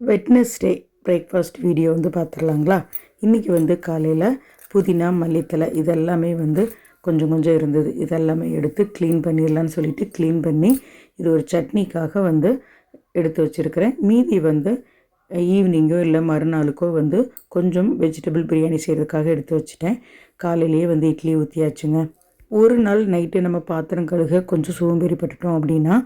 Wednesday breakfast video வந்து பார்த்துடலாங்களா? இன்றைக்கி வந்து காலையில் புதினா மல்லித்தலை இதெல்லாமே வந்து கொஞ்சம் கொஞ்சம் இருந்தது. இதெல்லாமே எடுத்து க்ளீன் பண்ணிடலான்னு சொல்லிவிட்டு க்ளீன் பண்ணி இது ஒரு சட்னிக்காக வந்து எடுத்து வச்சுருக்கிறேன். மீதி வந்து ஈவினிங்கோ இல்லை மறுநாளுக்கோ வந்து கொஞ்சம் வெஜிடபிள் பிரியாணி செய்கிறதுக்காக எடுத்து வச்சுட்டேன். காலையிலேயே வந்து இட்லி ஊற்றியாச்சுங்க ஒரு நாள் நைட்டு நம்ம பாத்திரம் கழுக கொஞ்சம் சோம்பேறிப்பட்டுட்டோம் அப்படின்னா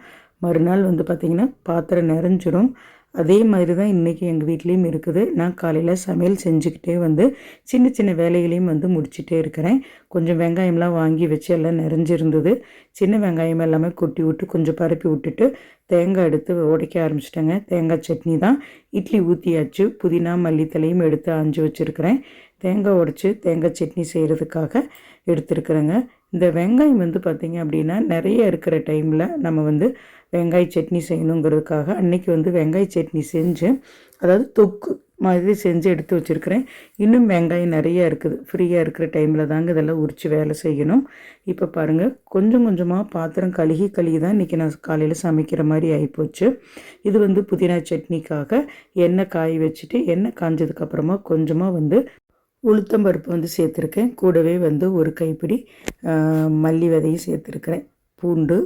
மறுநாள் வந்து பார்த்திங்கன்னா பாத்திரம் நிறைஞ்சிடும் அதே மாதிரி தான் இன்றைக்கி எங்கள் வீட்லேயும் இருக்குது. நான் காலையில் சமையல் செஞ்சுக்கிட்டே வந்து சின்ன சின்ன வேலைகளையும் வந்து முடிச்சுட்டே இருக்கிறேன். கொஞ்சம் வெங்காயம்லாம் வாங்கி வச்சு எல்லாம் நிறைஞ்சிருந்தது. சின்ன வெங்காயம் எல்லாமே கொட்டி விட்டு கொஞ்சம் பரப்பி விட்டுட்டு தேங்காய் எடுத்து உடைக்க ஆரம்பிச்சிட்டேங்க. தேங்காய் சட்னி தான். இட்லி ஊற்றியாச்சு புதினா மல்லித்தலையும் எடுத்து அஞ்சு வச்சுருக்கிறேன். தேங்காய் உடைச்சி தேங்காய் சட்னி செய்கிறதுக்காக எடுத்துருக்குறேங்க. இந்த வெங்காயம் வந்து பார்த்திங்க அப்படின்னா நிறைய இருக்கிற டைமில் நம்ம வந்து வெங்காய சட்னி செய்யணுங்கிறதுக்காக அன்றைக்கி வந்து வெங்காய சட்னி செஞ்சு அதாவது தொக்கு மாதிரி செஞ்சு எடுத்து வச்சுருக்கிறேன். இன்னும் வெங்காயம் நிறையா இருக்குது. ஃப்ரீயாக இருக்கிற டைமில் தாங்க இதெல்லாம் உரித்து வேலை செய்யணும். இப்போ பாருங்கள் கொஞ்சம் கொஞ்சமாக பாத்திரம் கழுகி கழுகி தான் இன்றைக்கி நான் காலையில் சமைக்கிற மாதிரி ஆகிப்போச்சு இது வந்து புதினா சட்னிக்காக எண்ணெய் காய வச்சுட்டு எண்ணெய் காஞ்சதுக்கப்புறமா கொஞ்சமாக வந்து உளுத்தம் பருப்பு வந்து சேர்த்துருக்கேன். கூடவே வந்து ஒரு கைப்பிடி மல்லி விதையும் சேர்த்துருக்கிறேன். பூண்டு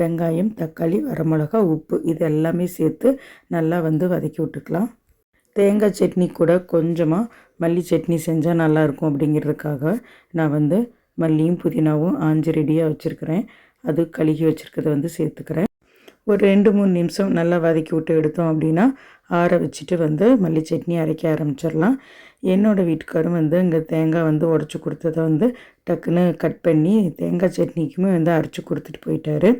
வெங்காயம் தக்காளி வரமிளகா உப்பு இது எல்லாமே சேர்த்து நல்லா வந்து வதக்கி விட்டுக்கலாம். தேங்காய் சட்னி கூட கொஞ்சமாக மல்லி சட்னி செஞ்சால் நல்லாயிருக்கும் அப்படிங்கிறதுக்காக நான் வந்து மல்லியும் புதினாவும் ஆஞ்சு ரெடியாக வச்சுருக்கிறேன். அது கழுகி வச்சுருக்கிறத வந்து சேர்த்துக்கிறேன். ஒரு ரெண்டு மூணு நிமிஷம் நல்லா வதக்கி விட்டு எடுத்தோம் அப்படின்னா ஆற வச்சுட்டு வந்து மல்லி சட்னி அரைக்க ஆரம்பிச்சிடலாம். என்னோடய வீட்டுக்காரும் வந்து இங்கே தேங்காய் வந்து உடச்சி கொடுத்ததை வந்து டக்குன்னு கட் பண்ணி தேங்காய் சட்னிக்குமே வந்து அரைச்சி கொடுத்துட்டு போயிட்டாரு.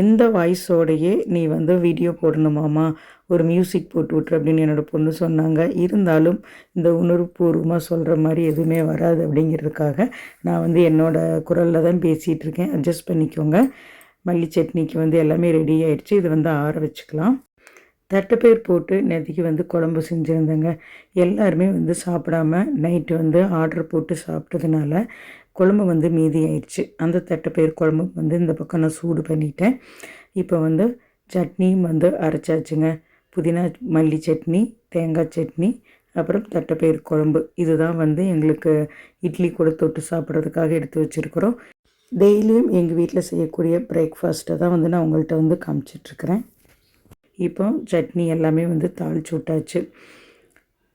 எந்த வாய்ஸோடையே நீ வந்து வீடியோ போடணுமாமா ஒரு மியூசிக் போட்டு விட்ரு அப்படின்னு என்னோடய பொண்ணு சொன்னாங்க. இருந்தாலும் இந்த உணர்வுபூர்வமாக சொல்கிற மாதிரி எதுவுமே வராது அப்படிங்கிறதுக்காக நான் வந்து என்னோடய குரலில் தான் பேசிகிட்டு இருக்கேன். அட்ஜஸ்ட் பண்ணிக்கோங்க. மல்லி சட்னிக்கு வந்து எல்லாமே ரெடி ஆகிடுச்சு இது வந்து ஆற வச்சுக்கலாம். தட்டைப்பயிர் போட்டு நேற்றுக்கு வந்து குழம்பு செஞ்சுருந்தேங்க. எல்லாருமே வந்து சாப்பிடாம நைட்டு வந்து ஆர்டர் போட்டு சாப்பிட்டதுனால குழம்பு வந்து மீதி ஆயிடுச்சு. அந்த தட்டைப்பயிர் குழம்பு வந்து இந்த பக்கம் நான் சூடு பண்ணிட்டேன். இப்போ வந்து சட்னியும் வந்து அரைச்சாச்சுங்க. புதினா மல்லி சட்னி தேங்காய் சட்னி அப்புறம் தட்டைப்பயிர் குழம்பு. இதுதான் வந்து எங்களுக்கு இட்லி கூட தொட்டு சாப்பிட்றதுக்காக எடுத்து வச்சுருக்குறோம். டெய்லியும் எங்கள் வீட்டில் செய்யக்கூடிய பிரேக்ஃபாஸ்ட்டை தான் வந்து நான் உங்கள்கிட்ட வந்து காமிச்சிட்ருக்கிறேன். இப்போ சட்னி எல்லாமே வந்து தாளிச்சு விட்டாச்சு.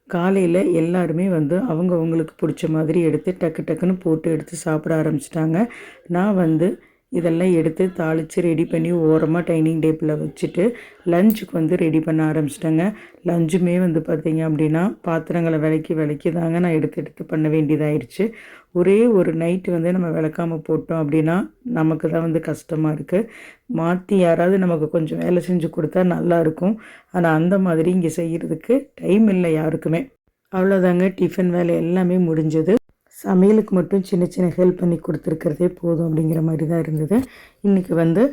காலையில் எல்லாருமே வந்து அவங்க அவங்களுக்கு பிடிச்ச மாதிரி எடுத்து டக்கு டக்குன்னு போட்டு எடுத்து சாப்பிட ஆரம்பிச்சிட்டாங்க. நான் வந்து இதெல்லாம் எடுத்து தாளித்து ரெடி பண்ணி ஓரமாக டைனிங் டேபிளில் வச்சுட்டு லஞ்சுக்கு வந்து ரெடி பண்ண ஆரம்பிச்சிட்டேங்க. லஞ்சுமே வந்து பார்த்திங்க அப்படின்னா பாத்திரங்களை விளக்கி விளக்கி தாங்க நான் எடுத்து எடுத்து பண்ண வேண்டியதாயிடுச்சு ஒரே ஒரு நைட்டு வந்து நம்ம விளக்காமல் போட்டோம் அப்படின்னா நமக்கு தான் வந்து கஷ்டமாக இருக்குது மாற்றி யாராவது நமக்கு கொஞ்சம் வேலை செஞ்சு கொடுத்தா நல்லாயிருக்கும் ஆனால் அந்த மாதிரி இங்கே செய்கிறதுக்கு டைம் இல்லை யாருக்குமே. அவ்வளோதாங்க டிஃபன் வேலை எல்லாமே முடிஞ்சது. சமையலுக்கு மட்டும் சின்ன சின்ன ஹெல்ப் பண்ணி கொடுத்துருக்கிறதே போதும் அப்படிங்கிற மாதிரி தான் இருந்தது. இன்றைக்கி வந்து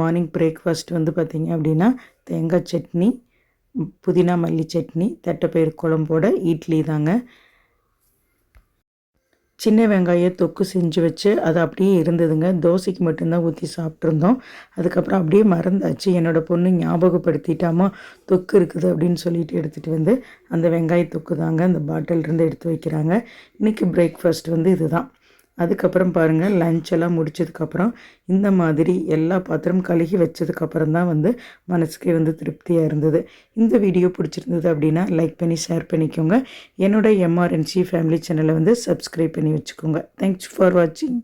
மார்னிங் பிரேக்ஃபாஸ்ட் வந்து பார்த்திங்க அப்படின்னா தேங்காய் சட்னி புதினா மல்லி சட்னி தட்டைப்பயிர் குழம்போட இட்லி தாங்க. சின்ன வெங்காய தொக்கு செஞ்சு வச்சு அது அப்படியே இருந்ததுங்க. தோசைக்கு மட்டும்தான் ஊற்றி சாப்பிட்ருந்தோம் அதுக்கப்புறம் அப்படியே மறந்தாச்சு. என்னோடய பொண்ணு ஞாபகப்படுத்திட்டாமா தொக்கு இருக்குது அப்படின்னு சொல்லிட்டு எடுத்துகிட்டு வந்து அந்த வெங்காய தொக்கு தாங்க அந்த பாட்டிலிருந்து எடுத்து வைக்கிறாங்க. இன்றைக்கி பிரேக்ஃபாஸ்ட் வந்து இதுதான். அதுக்கப்புறம் பாருங்கள் லஞ்ச் எல்லாம் முடிச்சதுக்கப்புறம் இந்த மாதிரி எல்லா பாத்திரம் கழுகி வச்சதுக்கப்புறம் தான் வந்து மனசுக்கே வந்து திருப்தியாக இருந்தது. இந்த வீடியோ பிடிச்சிருந்தது அப்படின்னா லைக் பண்ணி ஷேர் பண்ணிக்கோங்க. என்னோட எம்ஆர்என்சி ஃபேமிலி சேனலை வந்து சப்ஸ்கிரைப் பண்ணி வச்சுக்கோங்க. தேங்க்ஸ் ஃபார் வாட்சிங்